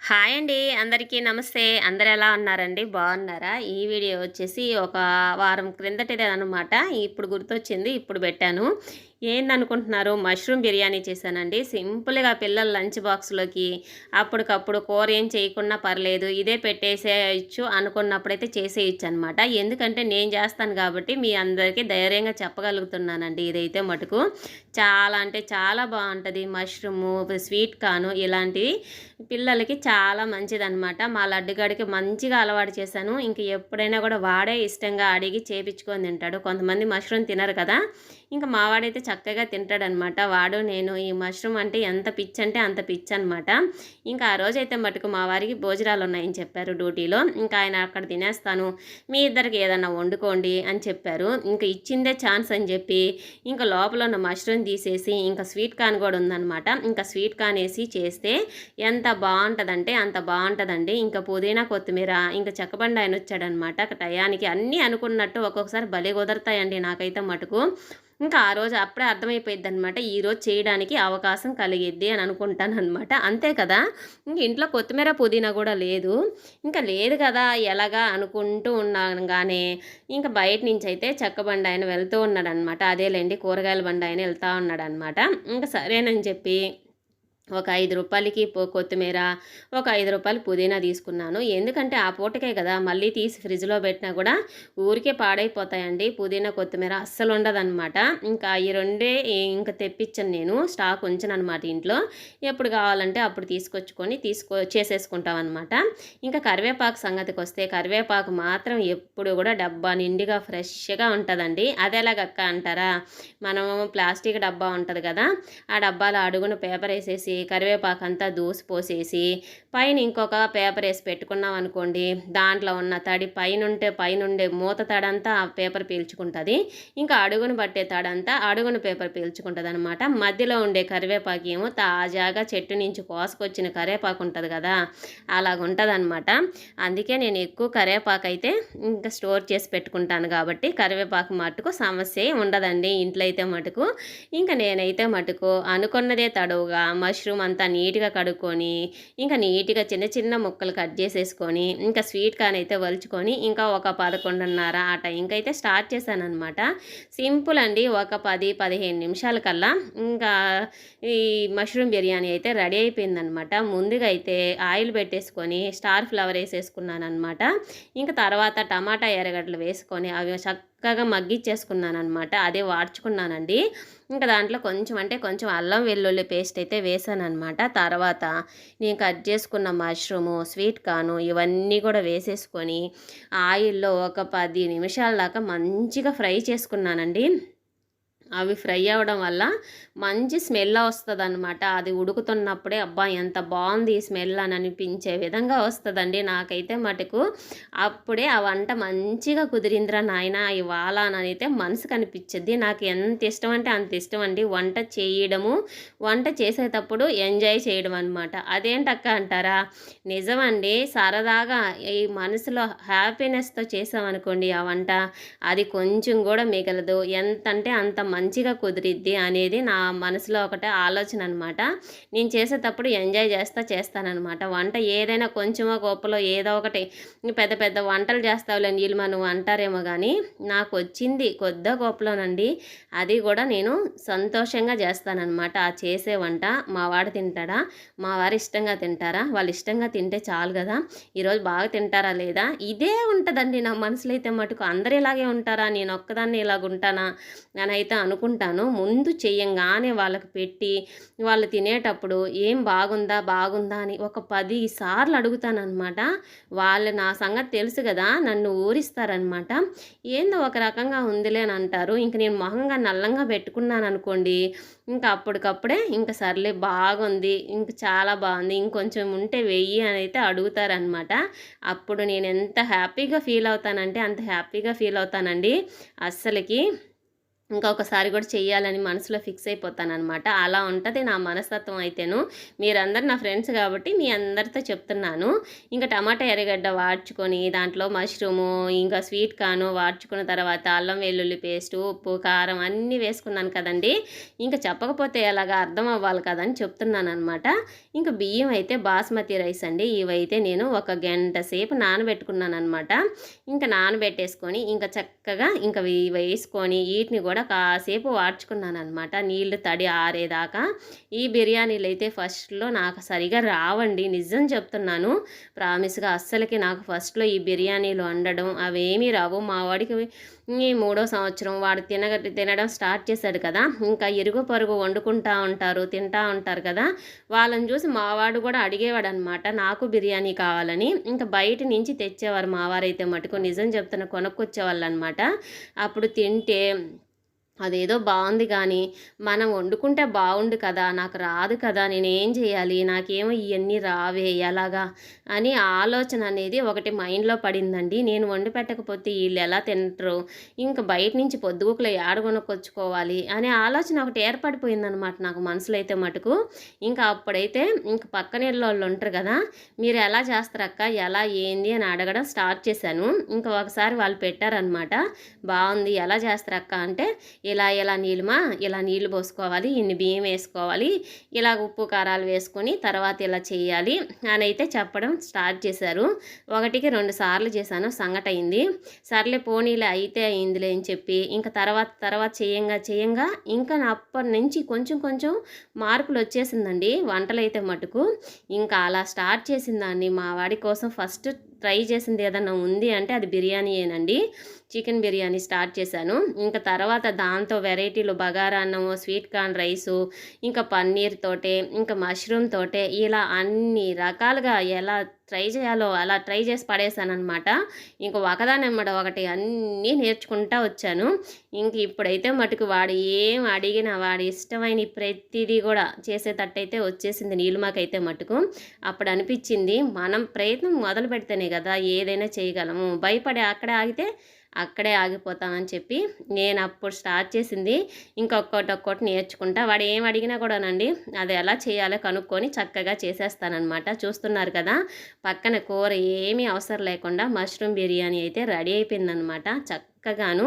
Hi అండి అందరికీ నమస్తే. అందరు ఎలా ఉన్నారండి? బాగున్నారా? ఈ వీడియో వచ్చేసి ఒక వారం క్రిందటిదే అనమాట ఇప్పుడు గుర్తొచ్చింది ఇప్పుడు పెట్టాను. ఏందనుకుంటున్నారు మష్రూమ్ బిర్యానీ చేశానండి. సింపుల్గా పిల్లల లంచ్ బాక్స్లోకి అప్పటికప్పుడు కూర ఏం చేయకుండా పర్లేదు ఇదే పెట్టేసేయచ్చు అనుకున్నప్పుడైతే చేసేయచ్చు అనమాట ఎందుకంటే నేను చేస్తాను కాబట్టి మీ అందరికీ ధైర్యంగా చెప్పగలుగుతున్నానండి ఇదైతే మటుకు. చాలా అంటే చాలా బాగుంటుంది మష్రూము స్వీట్ కాను ఇలాంటివి. పిల్లలకి చాలా మంచిదనమాట మా లడ్డుగాడికి మంచిగా అలవాటు చేశాను. ఇంక ఎప్పుడైనా కూడా వాడే ఇష్టంగా అడిగి చేపించుకొని తింటాడు. కొంతమంది మష్రూమ్ తినరు కదా. ఇంకా మావాడైతే చక్కగా తింటాడనమాట. వాడు నేను ఈ మష్రూమ్ అంటే ఎంత పిచ్చి అంటే అంత పిచ్చి అనమాట. ఇంకా ఆ రోజు అయితే మటుకు మా వారికి భోజనాలు ఉన్నాయని చెప్పారు డ్యూటీలో. ఇంకా ఆయన అక్కడ తినేస్తాను మీ ఇద్దరికి ఏదన్నా వండుకోండి అని చెప్పారు. ఇంకా ఇచ్చిందే ఛాన్స్ అని చెప్పి ఇంకా లోపల ఉన్న మష్రూమ్ తీసేసి ఇంకా స్వీట్ కార్న్ కూడా ఉందన్నమాట ఇంకా స్వీట్ కార్న్ వేసి చేస్తే ఎంత బాగుంటుందంటే అంత బాగుంటుందండి. ఇంకా పుదీనా కొత్తిమీర ఇంకా చెక్కబండి ఆయన వచ్చాడనమాట టయానికి అన్నీ అనుకున్నట్టు ఒక్కొక్కసారి బలి కుదరతాయండి నాకైతే మటుకు. ఇంకా ఆ రోజు అప్పుడే అర్థమైపోయింది అనమాట ఈరోజు చేయడానికి అవకాశం కలిగిద్ది అని అనుకుంటాను అనమాట అంతే కదా? ఇంక ఇంట్లో కొత్తిమీర పుదీనా కూడా లేదు. ఇంకా లేదు కదా? ఎలాగా అనుకుంటూ ఉన్నాగానే ఇంకా బయట నుంచి అయితే చెక్క బండి ఆయన వెళ్తూ ఉన్నాడనమాట అదేలేండి కూరగాయల బండి ఆయన వెళ్తూ ఉన్నాడనమాట ఇంకా సరేనని చెప్పి ఒక ఐదు రూపాయలకి కొత్తిమీర ఒక ఐదు రూపాయలు పుదీనా తీసుకున్నాను. ఎందుకంటే ఆ పూటకే కదా మళ్ళీ తీసి ఫ్రిడ్జ్లో పెట్టినా కూడా ఊరికే పాడైపోతాయండి. పుదీనా కొత్తిమీర అస్సలు ఉండదన్నమాట. ఇంకా ఈ రెండే ఇంకా తెప్పించాను నేను స్టాక్ ఉంచాను అనమాట ఇంట్లో. ఎప్పుడు కావాలంటే అప్పుడు తీసుకొచ్చుకొని తీసుకో చేసేసుకుంటాం అనమాట ఇంకా కరివేపాకు సంగతికి వస్తే కరివేపాకు మాత్రం ఎప్పుడు కూడా డబ్బా నిండిగా ఫ్రెష్గా ఉంటుందండి. అది ఎలాగక్క అంటారా? మనం ప్లాస్టిక్ డబ్బా ఉంటుంది కదా ఆ డబ్బాలో అడుగున పేపర్ వేసేసి కరివేపాకు అంతా దూసి పోసేసి పైన ఇంకొక పేపర్ వేసి పెట్టుకున్నాం అనుకోండి దాంట్లో ఉన్న తడి పైనుంటే పైనుండే మూత తడంతా ఆ పేపర్ పీల్చుకుంటుంది. ఇంకా అడుగును పట్టే తడంతా అడుగును పేపర్ పీల్చుకుంటుంది అనమాట మధ్యలో ఉండే కరివేపాకు ఏమో తాజాగా చెట్టు నుంచి కోసుకొచ్చిన కరివేపాకు ఉంటుంది కదా అలాగుంటుంది అనమాట అందుకే నేను ఎక్కువ కరివేపాకు అయితే ఇంకా స్టోర్ చేసి పెట్టుకుంటాను కాబట్టి కరివేపాకు మటుకు సమస్య ఉండదండి ఇంట్లో అయితే మటుకు. ఇంకా నేనైతే మటుకు అనుకున్నదే తడువుగా మష్ మష్రూమ్ అంతా నీట్గా కడుక్కొని ఇంకా నీట్గా చిన్న చిన్న ముక్కలు కట్ చేసేసుకొని ఇంకా స్వీట్ కార్న్ అయితే వలుచుకొని ఇంకా ఒక పదకొండున్నర ఆ టైంకైతే అయితే స్టార్ట్ చేశాను అనమాట సింపుల్ అండి. ఒక పది పదిహేను నిమిషాల కల్లా ఇంకా ఈ మష్రూమ్ బిర్యానీ అయితే రెడీ అయిపోయిందనమాట ముందుగా అయితే ఆయిల్ పెట్టేసుకొని స్టార్ ఫ్లవర్ వేసేసుకున్నాను అనమాట ఇంకా తర్వాత టమాటా ఎర్రగడ్డలు వేసుకొని అవి చక్క చక్కగా మగ్గిచ్చేసుకున్నాను అనమాట అదే వాడ్చుకున్నానండి. ఇంకా దాంట్లో కొంచెం అంటే కొంచెం అల్లం వెల్లుల్లి పేస్ట్ అయితే వేసాను అనమాట తర్వాత నేను కట్ చేసుకున్న మష్రూము స్వీట్ కాను ఇవన్నీ కూడా వేసేసుకొని ఆయిల్లో ఒక పది నిమిషాల దాకా మంచిగా ఫ్రై చేసుకున్నానండి. అవి ఫ్రై అవ్వడం వల్ల మంచి స్మెల్ వస్తుంది అనమాట అది ఉడుకుతున్నప్పుడే అబ్బా ఎంత బాగుంది ఈ స్మెల్ అని అనిపించే విధంగా వస్తుందండి నాకైతే మటుకు. అప్పుడే ఆ వంట మంచిగా కుదిరిందిరా నాయన ఇవాళ అని అయితే మనసు కనిపించింది నాకు ఎంత ఇష్టం అంటే అంత ఇష్టం అండి. వంట చేయడము వంట చేసేటప్పుడు ఎంజాయ్ చేయడం అనమాట అదేంటక్క అంటారా? నిజమండి సరదాగా ఈ మనసులో హ్యాపీనెస్తో చేసామనుకోండి ఆ వంట అది కొంచెం కూడా మిగలదు. ఎంత అంటే అంత మంచిగా కుదిరిద్ది అనేది నా మనసులో ఒకటే ఆలోచన అనమాట నేను చేసేటప్పుడు ఎంజాయ్ చేస్తా చేస్తానమాట వంట ఏదైనా కొంచెమో గొప్పలో ఏదో ఒకటి పెద్ద పెద్ద వంటలు చేస్తావులే నీళ్ళు మనం అంటారేమో కానీ నాకు వచ్చింది కొద్ద గొప్పలోనండి. అది కూడా నేను సంతోషంగా చేస్తానన్నమాట. ఆ చేసే వంట మా వాడు తింటాడా? మా వారు ఇష్టంగా తింటారా? వాళ్ళు ఇష్టంగా తింటే చాలు కదా. ఈరోజు బాగా తింటారా లేదా? ఇదే ఉంటుందండి నా మనసులో అయితే మటుకు. అందరు ఇలాగే ఉంటారా? నేను ఒక్కదాన్ని ఇలాగ ఉంటానా నేనైతే అనుకుంటాను. ముందు చెయ్యంగానే వాళ్ళకి పెట్టి వాళ్ళు తినేటప్పుడు ఏం బాగుందా బాగుందా అని ఒక పది సార్లు అడుగుతానమాట వాళ్ళు నా సంగతి తెలుసు కదా నన్ను ఊరిస్తారనమాట ఏందో ఒక రకంగా ఉందిలే అని అంటారు. ఇంక నేను మొహంగా నల్లంగా పెట్టుకున్నాను అనుకోండి ఇంకా అప్పటికప్పుడే ఇంకా సర్లే బాగుంది ఇంక చాలా బాగుంది ఇంకొంచెం ఉంటే వెయ్యి అని అయితే అడుగుతారనమాట అప్పుడు నేను ఎంత హ్యాపీగా ఫీల్ అవుతానంటే అంత హ్యాపీగా ఫీల్ అవుతానండి. అస్సలకి ఇంకా ఒకసారి కూడా చేయాలని మనసులో ఫిక్స్ అయిపోతానన్నమాట. అలా ఉంటుంది నా మనస్తత్వం అయితేను. మీరందరు నా ఫ్రెండ్స్ కాబట్టి మీ అందరితో చెప్తున్నాను. ఇంకా టమాటా ఎర్రగడ్డ వాడ్చుకొని దాంట్లో మష్రూము ఇంకా స్వీట్ కాను వాడ్చుకున్న తర్వాత అల్లం వెల్లుల్లి పేస్ట్ ఉప్పు కారం అన్నీ వేసుకున్నాను కదండి. ఇంకా చెప్పకపోతే ఎలాగా అర్థం అవ్వాలి కదని చెప్తున్నాను అనమాట ఇంకా బియ్యం అయితే బాస్మతి రైస్ అండి. ఇవైతే నేను ఒక గంట సేపు నానబెట్టుకున్నాను అనమాట ఇంకా నానబెట్టేసుకొని ఇంకా చక్కగా ఇంకా ఇవి వేసుకొని వీటిని కూడా కాసేపు వాడ్చుకున్నాను అనమాట నీళ్ళు తడి ఆరేదాకా. ఈ బిర్యానీలు అయితే ఫస్ట్లో నాకు సరిగా రావండి. నిజం చెప్తున్నాను. ప్రామిస్గా అస్సలకి నాకు ఫస్ట్లో ఈ బిర్యానీలు వండడం అవేమీ రావు. మా వాడికి ఈ మూడో సంవత్సరం వాడు తినగ తినడం స్టార్ట్ చేశాడు కదా. ఇంకా ఇరుగు పరుగు వండుకుంటా ఉంటారు తింటా ఉంటారు కదా. వాళ్ళని చూసి మావాడు కూడా అడిగేవాడు అనమాట నాకు బిర్యానీ కావాలని. ఇంకా బయట నుంచి తెచ్చేవారు మావారైతే మటుకు. నిజం చెప్తున్న కొనుక్కొచ్చేవాళ్ళు అనమాట అప్పుడు తింటే అదేదో బాగుంది కానీ మనం వండుకుంటే బాగుండు కదా నాకు రాదు కదా నేనేం చేయాలి నాకేమో ఇవన్నీ రావే ఎలాగా అని ఆలోచన అనేది ఒకటి మైండ్లో పడిందండి. నేను వండి పెట్టకపోతే వీళ్ళు ఎలా తింటారు ఇంకా బయట నుంచి పొద్దుగుకులు ఏడ కొనుక్కొచ్చుకోవాలి అనే ఆలోచన ఒకటి ఏర్పడిపోయిందనమాట నాకు మనసులో అయితే మటుకు. ఇంకా అప్పుడైతే ఇంకా పక్కన వాళ్ళు ఉంటారు కదా మీరు ఎలా చేస్తారక్క ఎలా ఏంది అని అడగడం స్టార్ట్ చేశాను. ఇంకా ఒకసారి వాళ్ళు పెట్టారనమాట బాగుంది ఎలా చేస్తారక్క అంటే ఇలా ఇలా నీళ్ళమా? ఇలా నీళ్ళు పోసుకోవాలి? ఇన్ని బియ్యం వేసుకోవాలి? ఇలా ఉప్పు కారాలు వేసుకొని తర్వాత ఇలా చేయాలి అని అయితే చెప్పడం స్టార్ట్ చేశారు. ఒకటికి రెండు సార్లు చేశాను సంగట అయింది. సర్లే పోనీలే అయితే అయిందిలే అని చెప్పి ఇంకా తర్వాత తర్వాత చేయంగా చేయంగా ఇంకా అప్పటి నుంచి కొంచెం కొంచెం మార్పులు వచ్చేసిందండి వంటలు అయితే మటుకు. ఇంకా అలా స్టార్ట్ చేసిందాన్ని మా వాడి కోసం ఫస్ట్ ట్రై చేసింది ఏదన్నా ఉంది అంటే అది బిర్యానీయేనండి చికెన్ బిర్యానీ స్టార్ట్ చేశాను. ఇంకా తర్వాత దాంతో వెరైటీలు బగారా అన్నము స్వీట్ కార్న్ రైసు ఇంకా పన్నీర్ తోటే ఇంకా మష్రూమ్ తోటే ఇలా అన్ని రకాలుగా ఎలా ట్రై చేయాలో అలా ట్రై చేసి పడేశానమాట అనమాట ఇంక ఒకదానమాట ఒకటి అన్నీ నేర్చుకుంటా వచ్చాను. ఇంక ఇప్పుడైతే మటుకు వాడు ఏం అడిగినా వాడి ఇష్టమైన ప్రతిదీ కూడా చేసేటట్టయితే వచ్చేసింది నీలిమాకైతే మటుకు. అప్పుడు అనిపించింది మనం ప్రయత్నం మొదలు పెడితేనే కదా ఏదైనా చేయగలము. భయపడి అక్కడే ఆగితే అక్కడే ఆగిపోతామని చెప్పి నేను అప్పుడు స్టార్ట్ చేసింది. ఇంకొకటి ఒక్కొక్కటి నేర్చుకుంటా. వాడు ఏం అడిగినా కూడానండి అది ఎలా చేయాలో కనుక్కొని చక్కగా చేసేస్తానమాట చూస్తున్నారు కదా పక్కన కూర ఏమీ అవసరం లేకుండా మష్రూమ్ బిర్యానీ అయితే రెడీ అయిపోయిందనమాట చక్కగాను.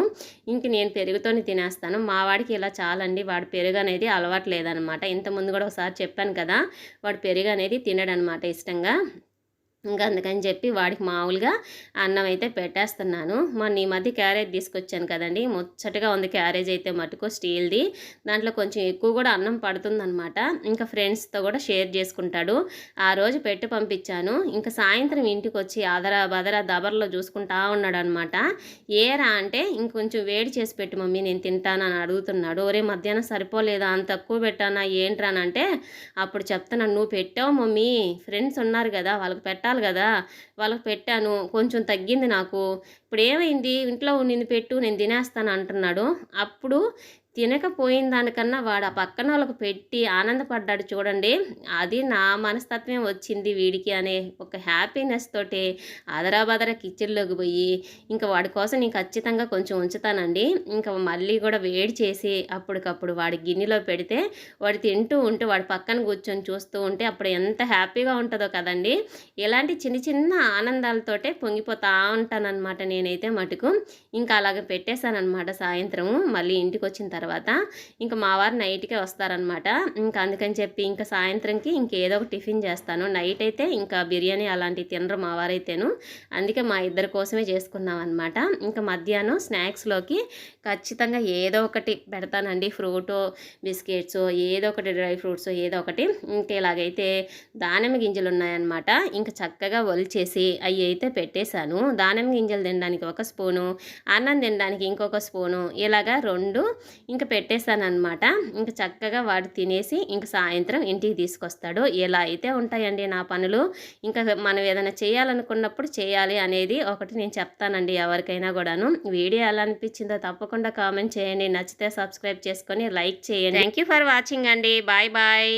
ఇంక నేను పెరుగుతోని తినేస్తాను. మా వాడికి ఇలా చాలండి వాడు పెరుగు అనేది అలవాటు లేదనమాట ఇంతకుముందు కూడా ఒకసారి చెప్పాను కదా వాడు పెరుగు అనేది తినడనమాట ఇష్టంగా. ఇంకా అందుకని చెప్పి వాడికి మామూలుగా అన్నం అయితే పెట్టేస్తున్నాను. మొన్న ఈ మధ్య క్యారేజ్ తీసుకొచ్చాను కదండి. ముచ్చటగా ఉంది క్యారేజ్ అయితే మటుకు స్టీల్ది. దాంట్లో కొంచెం ఎక్కువ కూడా అన్నం పడుతుందనమాట ఇంకా ఫ్రెండ్స్తో కూడా షేర్ చేసుకుంటాడు. ఆ రోజు పెట్టి పంపించాను. ఇంకా సాయంత్రం ఇంటికి వచ్చి అదరా బదరా దబర్లో చూసుకుంటా ఉన్నాడు అనమాట ఏరా అంటే ఇంకొంచెం వేడి చేసి పెట్టు మమ్మీ నేను తింటానని అడుగుతున్నాడు. ఒరే మధ్యాహ్నం సరిపోలేదా? అంత తక్కువ పెట్టానా? ఏంట్రానంటే అప్పుడు చెప్తున్నాను నువ్వు పెట్టావు మమ్మీ. ఫ్రెండ్స్ ఉన్నారు కదా వాళ్ళకి పెట్టా పెట్టాలి కదా వాళ్ళకి పెట్టాను కొంచెం తగ్గింది నాకు. ఇప్పుడు ఏమైంది? ఇంట్లో ఉండింది పెట్టు నేను తినేస్తాను అంటున్నాడు. అప్పుడు తినకపోయిన దానికన్నా వాడు ఆ పక్కన వాళ్ళకు పెట్టి ఆనందపడ్డాడు చూడండి. అది నా మనస్తత్వం వచ్చింది వీడికి అనే ఒక హ్యాపీనెస్ తోటి అదరాబదర కిచెన్లోకి పోయి ఇంకా వాడి కోసం నేను ఖచ్చితంగా కొంచెం ఉంచుతానండి. ఇంకా మళ్ళీ కూడా వేడి చేసి అప్పటికప్పుడు వాడి గిన్నెలో పెడితే వాడు తింటూ ఉంటే వాడి పక్కన కూర్చొని చూస్తూ ఉంటే అప్పుడు ఎంత హ్యాపీగా ఉంటుందో కదండి. ఇలాంటి చిన్న చిన్న ఆనందాలతోటే పొంగిపోతా ఉంటానన్నమాట నేనైతే మటుకు. ఇంకా అలాగే పెట్టేశానమాట సాయంత్రం మళ్ళీ ఇంటికి వచ్చిన తర్వాత తర్వాత ఇంకా మా వారు నైట్కే వస్తారనమాట ఇంకా అందుకని చెప్పి ఇంకా సాయంత్రంకి ఇంకేదో ఒక టిఫిన్ చేస్తాను. నైట్ అయితే ఇంకా బిర్యానీ అలాంటివి తినరు మా వారైతేను. అందుకే మా ఇద్దరి కోసమే చేసుకున్నాం అనమాట ఇంకా మధ్యాహ్నం స్నాక్స్లోకి ఖచ్చితంగా ఏదో ఒకటి పెడతానండి. ఫ్రూటు బిస్కెట్స్ ఏదో ఒకటి డ్రై ఫ్రూట్స్ ఏదో ఒకటి. ఇంకా ఇలాగైతే దానిమ్మ గింజలు ఉన్నాయన్నమాట. ఇంకా చక్కగా ఒలిచేసి అవి అయితే పెట్టేశాను. దానిమ్మ గింజలు తినడానికి ఒక స్పూను అన్నం తినడానికి ఇంకొక స్పూను ఇలాగా రెండు ఇంకా పెట్టేశాను అనమాట ఇంకా చక్కగా వాడు తినేసి ఇంక సాయంత్రం ఇంటికి తీసుకొస్తాడు. ఇలా అయితే ఉంటాయండి నా పనులు ఇంకా మనం ఏదైనా చేయాలనుకున్నప్పుడు చేయాలి అనేది ఒకటి నేను చెప్తానండి ఎవరికైనా కూడాను. వీడియో ఎలా అనిపించిందో తప్పకుండా కామెంట్ చేయండి. నచ్చితే సబ్స్క్రైబ్ చేసుకొని లైక్ చేయండి. థ్యాంక్ యూ ఫర్ వాచింగ్ అండి. Bye bye